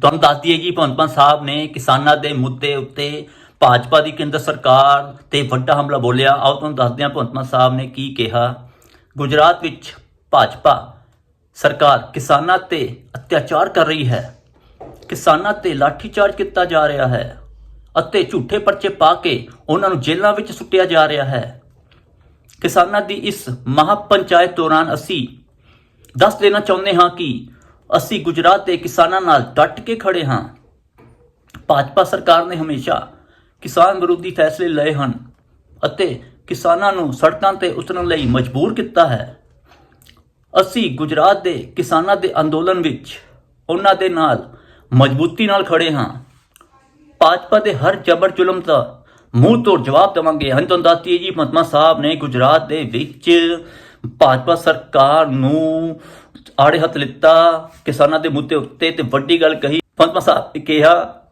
ਤੁਹਾਨੂੰ ਦੱਸ ਦਈਏ ਜੀ ਭਗਵੰਤ ਮਾਨ ਸਾਹਿਬ ਨੇ ਕਿਸਾਨਾਂ ਦੇ ਮੁੱਦੇ ਉੱਤੇ ਭਾਜਪਾ ਦੀ ਕੇਂਦਰ ਸਰਕਾਰ ਤੇ ਵੱਡਾ ਹਮਲਾ ਬੋਲਿਆ। ਆਓ ਤੁਹਾਨੂੰ ਦੱਸਦੇ ਹਾਂ ਭਗਵੰਤ ਮਾਨ ਸਾਹਿਬ ਨੇ ਕੀ ਕਿਹਾ। ਗੁਜਰਾਤ ਵਿੱਚ ਭਾਜਪਾ ਸਰਕਾਰ ਕਿਸਾਨਾਂ ਤੇ ਅਤਿਆਚਾਰ ਕਰ ਰਹੀ ਹੈ। ਕਿਸਾਨਾਂ ਤੇ ਲਾਠੀਚਾਰਜ ਕੀਤਾ ਜਾ ਰਿਹਾ ਹੈ ਅਤੇ ਝੂਠੇ ਪਰਚੇ ਪਾ ਕੇ ਉਹਨਾਂ ਨੂੰ ਜੇਲ੍ਹਾਂ ਵਿੱਚ ਸੁੱਟਿਆ ਜਾ ਰਿਹਾ ਹੈ। ਕਿਸਾਨਾਂ ਦੀ ਇਸ ਮਹਾਪੰਚਾਇਤ ਦੌਰਾਨ ਅਸੀਂ ਦੱਸ ਦੇਣਾ ਚਾਹੁੰਦੇ ਹਾਂ ਕਿ ਅਸੀਂ ਗੁਜਰਾਤ ਦੇ ਕਿਸਾਨਾਂ ਨਾਲ ਡਟ ਕੇ ਖੜੇ ਹਾਂ। ਭਾਜਪਾ ਸਰਕਾਰ ਨੇ ਹਮੇਸ਼ਾ ਕਿਸਾਨ ਵਿਰੋਧੀ ਫੈਸਲੇ ਲਏ ਹਨ ਅਤੇ ਕਿਸਾਨਾਂ ਨੂੰ ਸੜਕਾਂ ਤੇ ਉਤਰਨ ਲਈ ਮਜਬੂਰ ਕੀਤਾ ਹੈ। ਅਸੀਂ ਗੁਜਰਾਤ ਦੇ ਕਿਸਾਨਾਂ ਦੇ ਅੰਦੋਲਨ ਵਿੱਚ ਉਹਨਾਂ ਦੇ ਨਾਲ ਮਜ਼ਬੂਤੀ ਨਾਲ ਖੜੇ ਹਾਂ। ਭਾਜਪਾ ਦੇ ਹਰ ਜ਼ਬਰ ਜ਼ੁਲਮ ਦਾ ਮੂੰਹ ਤੋੜ ਜਵਾਬ ਦੇਵਾਂਗੇ। ਹਾਂ ਤੁਹਾਨੂੰ ਦੱਸਦੀ ਜੀ ਮਹਾਤਮਾ ਸਾਹਿਬ ਨੇ ਗੁਜਰਾਤ ਦੇ ਵਿੱਚ ਭਾਜਪਾ ਸਰਕਾਰ ਨੂੰ ਆੜੇ ਹੱਥ ਲਿੱਤਾ, ਕਿਸਾਨਾਂ ਦੇ ਮੁੱਦੇ ਉੱਤੇ ਤੇ ਵੱਡੀ ਗੱਲ ਕਹੀ। ਮਹਾਤਮਾ ਸਾਹਿਬ ਕਿਹਾ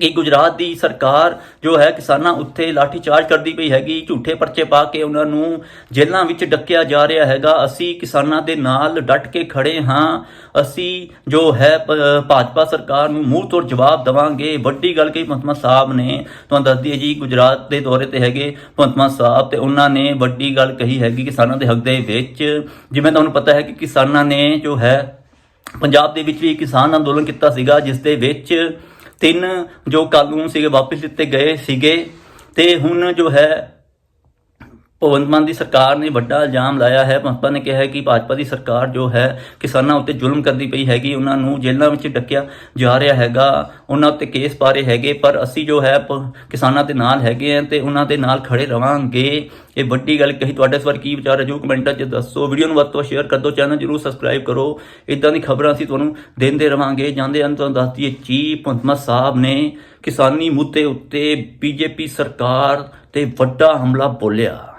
ਕਿ ਗੁਜਰਾਤ ਦੀ ਸਰਕਾਰ ਜੋ ਹੈ ਕਿਸਾਨਾਂ ਉੱਤੇ ਲਾਠੀਚਾਰਜ ਕਰਦੀ ਪਈ ਹੈਗੀ, ਝੂਠੇ ਪਰਚੇ ਪਾ ਕੇ ਉਹਨਾਂ ਨੂੰ ਜੇਲ੍ਹਾਂ ਵਿੱਚ ਡੱਕਿਆ ਜਾ ਰਿਹਾ ਹੈਗਾ। ਅਸੀਂ ਕਿਸਾਨਾਂ ਦੇ ਨਾਲ ਡਟ ਕੇ ਖੜੇ ਹਾਂ। ਅਸੀਂ ਜੋ ਹੈ, ਪ- ਭਾਜਪਾ ਸਰਕਾਰ ਨੂੰ ਮੂੰਹ ਤੋੜ ਜਵਾਬ ਦੇਵਾਂਗੇ। ਵੱਡੀ ਗੱਲ ਕਹੀ ਮਹਤਮਾ ਸਾਹਿਬ ਨੇ। ਤੁਹਾਨੂੰ ਦੱਸਦੀ ਹੈ ਜੀ, ਗੁਜਰਾਤ ਦੇ ਦੌਰੇ ਤੇ ਹੈਗੇ ਮਹਤਮਾ ਸਾਹਿਬ ਤੇ ਉਹਨਾਂ ਨੇ ਵੱਡੀ ਗੱਲ ਕਹੀ ਹੈਗੀ ਕਿਸਾਨਾਂ ਦੇ ਹੱਕ ਦੇ ਵਿੱਚ। ਜਿਵੇਂ ਤੁਹਾਨੂੰ ਪਤਾ ਹੈ ਕਿ ਕਿਸਾਨਾਂ ਨੇ ਜੋ ਹੈ, ਪੰਜਾਬ ਦੇ ਵਿੱਚ ਵੀ ਕਿਸਾਨ ਅੰਦੋਲਨ ਕੀਤਾ ਸੀਗਾ, ਜਿਸ ਦੇ ਵਿੱਚ ਤਿੰਨ ਜੋ ਕਾਨੂੰਨ ਸੀਗੇ ਵਾਪਸ ਦਿੱਤੇ ਗਏ ਸੀਗੇ ਤੇ ਹੁਣ ਜੋ ਹੈ ਭਗਵੰਤ ਮਾਨ ਦੀ ਸਰਕਾਰ ਨੇ ਵੱਡਾ ਇਲਜ਼ਾਮ ਲਾਇਆ ਹੈ। ਭਾਜਪਾ ਨੇ ਕਿਹਾ ਹੈ ਕਿ ਭਾਜਪਾ ਦੀ ਸਰਕਾਰ ਜੋ ਹੈ, ਕਿਸਾਨਾਂ ਉੱਤੇ ਜ਼ੁਲਮ ਕਰਦੀ ਪਈ ਹੈਗੀ, ਉਹਨਾਂ ਨੂੰ ਜੇਲ੍ਹਾਂ ਵਿੱਚ ਡੱਕਿਆ ਜਾ ਰਿਹਾ ਹੈਗਾ, ਉਹਨਾਂ ਉੱਤੇ ਕੇਸ ਪਾ ਰਹੇ ਹੈਗੇ, ਪਰ ਅਸੀਂ ਜੋ ਹੈ, ਪ- ਕਿਸਾਨਾਂ ਦੇ ਨਾਲ ਹੈਗੇ ਆ ਤੇ ਉਹਨਾਂ ਦੇ ਨਾਲ ਖੜੇ ਰਵਾਂਗੇ। ਇਹ ਵੱਡੀ ਗੱਲ ਕਹੀ ਤੁਹਾਡੇ ਇਸ ਵਾਰ ਕੀ ਵਿਚਾਰ ਹੈ, ਜੋ ਕਮੈਂਟਾਂ 'ਚ ਦੱਸੋ। ਵੀਡੀਓ ਨੂੰ ਵੱਧ ਤੋਂ ਸ਼ੇਅਰ ਕਰ ਦਿਓ ਚੈਨਲ ਜਰੂਰ ਸਬਸਕ੍ਰਾਈਬ ਕਰੋ। ਇਦਾਂ ਦੀ ਖਬਰਾਂ ਅਸੀਂ ਤੁਹਾਨੂੰ ਦਿੰਦੇ ਰਵਾਂਗੇ। ਜਾਂਦੇ ਹਨ, ਤੁਹਾਨੂੰ ਦੱਸਦੀ ਦਈਏ, ਚੀਫ ਮੁਹੰਮਦ ਸਾਹਿਬ ਨੇ ਕਿਸਾਨੀ ਮੁੱਦੇ ਉੱਤੇ ਬੀਜੇਪੀ ਸਰਕਾਰ ਤੇ ਵੱਡਾ ਹਮਲਾ ਬੋਲਿਆ।